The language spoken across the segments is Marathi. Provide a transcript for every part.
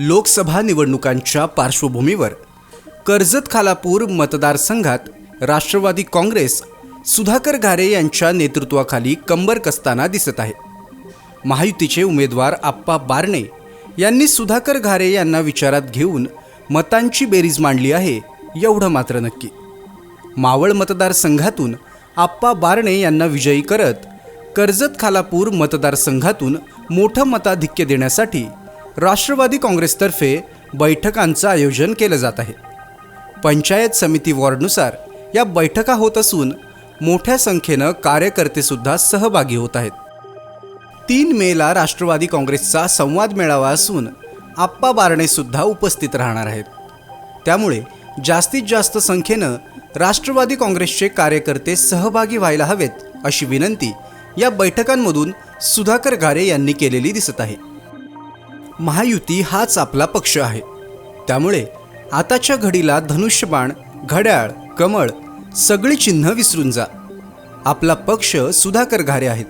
लोकसभा निवडणुकांच्या पार्श्वभूमीवर कर्जत खालापूर मतदारसंघात राष्ट्रवादी काँग्रेस सुधाकर घारे यांच्या नेतृत्वाखाली कंबर कसताना दिसत आहे. महायुतीचे उमेदवार आप्पा बारणे यांनी सुधाकर घारे यांना विचारात घेऊन मतांची बेरीज मांडली आहे एवढं मात्र नक्की. मावळ मतदारसंघातून आप्पा बारणे यांना विजयी करत कर्जत खालापूर मतदारसंघातून मोठं मताधिक्य देण्यासाठी राष्ट्रवादी काँग्रेसतर्फे बैठकांचं आयोजन केलं जात आहे. पंचायत समिती वॉर्डनुसार या बैठका होत असून मोठ्या संख्येनं कार्यकर्तेसुद्धा सहभागी होत आहेत. तीन मेला राष्ट्रवादी काँग्रेसचा संवाद मेळावा असून आप्पा बारणेसुद्धा उपस्थित राहणार आहेत. त्यामुळे जास्तीत जास्त संख्येनं राष्ट्रवादी काँग्रेसचे कार्यकर्ते सहभागी व्हायला हवेत अशी विनंती या बैठकांमधून सुधाकर घारे यांनी केलेली दिसत आहे. महायुती हाच आपला पक्ष आहे. त्यामुळे आताच्या घडीला धनुष्यबाण घड्याळ कमळ सगळी चिन्ह विसरून जा. आपला पक्ष सुधाकर घारे आहेत.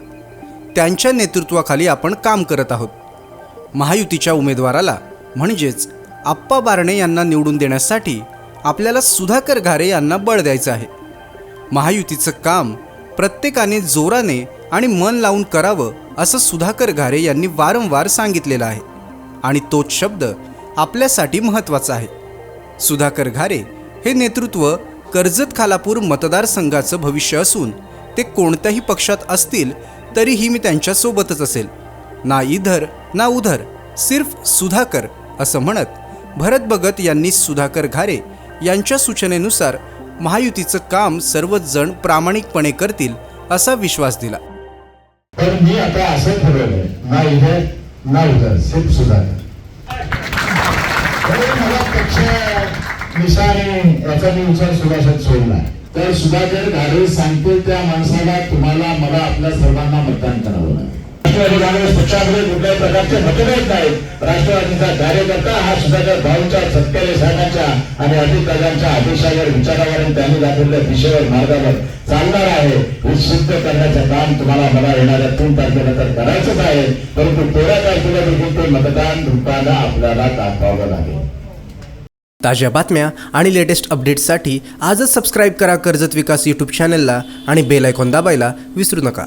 त्यांच्या नेतृत्वाखाली आपण काम करत आहोत. महायुतीच्या उमेदवाराला म्हणजेच आप्पा बारणे यांना निवडून देण्यासाठी आपल्याला सुधाकर घारे यांना बळ द्यायचं आहे. महायुतीचं काम प्रत्येकाने जोराने आणि मन लावून करावं असं सुधाकर घारे यांनी वारंवार सांगितलेलं आहे. आणि तोच शब्द आपल्यासाठी महत्त्वाचा आहे. सुधाकर घारे हे नेतृत्व कर्जत खालापूर मतदारसंघाचं भविष्य असून ते कोणत्याही पक्षात असतील तरीही मी त्यांच्यासोबतच असेल. ना इधर ना उधर सिर्फ सुधाकर असं म्हणत भरत भगत यांनी सुधाकर घारे यांच्या सूचनेनुसार महायुतीचं काम सर्वच जण प्रामाणिकपणे करतील असा विश्वास दिला. मी आता असं ठरवलं ना इधर ना उधर सिर्फ सुधाकर. म्हणून मला पक्ष निशाणे याचा मी विचार सुभाषात सोडला. तर सुधाकर घाडे सांगतील त्या माणसाला तुम्हाला मला आपल्या सर्वांना मतदान करावं लागेल. राष्ट्रवादी काँग्रेस पक्षामध्ये कुठल्याही प्रकारचे मतभेद नाहीत. राष्ट्रवादीचा कार्यकर्ता हा सुधाकर भाऊंच्या सत्तेने साहेबांच्या आणि अजित दादांच्या आदेशावर विचारावर आणि त्यांनी दाखवलेल्या दिशेवर मार्गावर चालणार आहे. हे सिद्ध करण्याचं काम तुम्हाला मला येणाऱ्या तीन तारखेला तर करायचंच आहे. परंतु तेरा तारखेला देखील ते मतदान रूपाला आपल्याला दाखवावं लागेल. ताज्या बातम्या आणि लेटेस्ट अपडेट्ससाठी आजच सबस्क्राईब करा कर्जत विकास यूट्यूब चॅनलला आणि बेल आयकॉन दाबायला विसरू नका.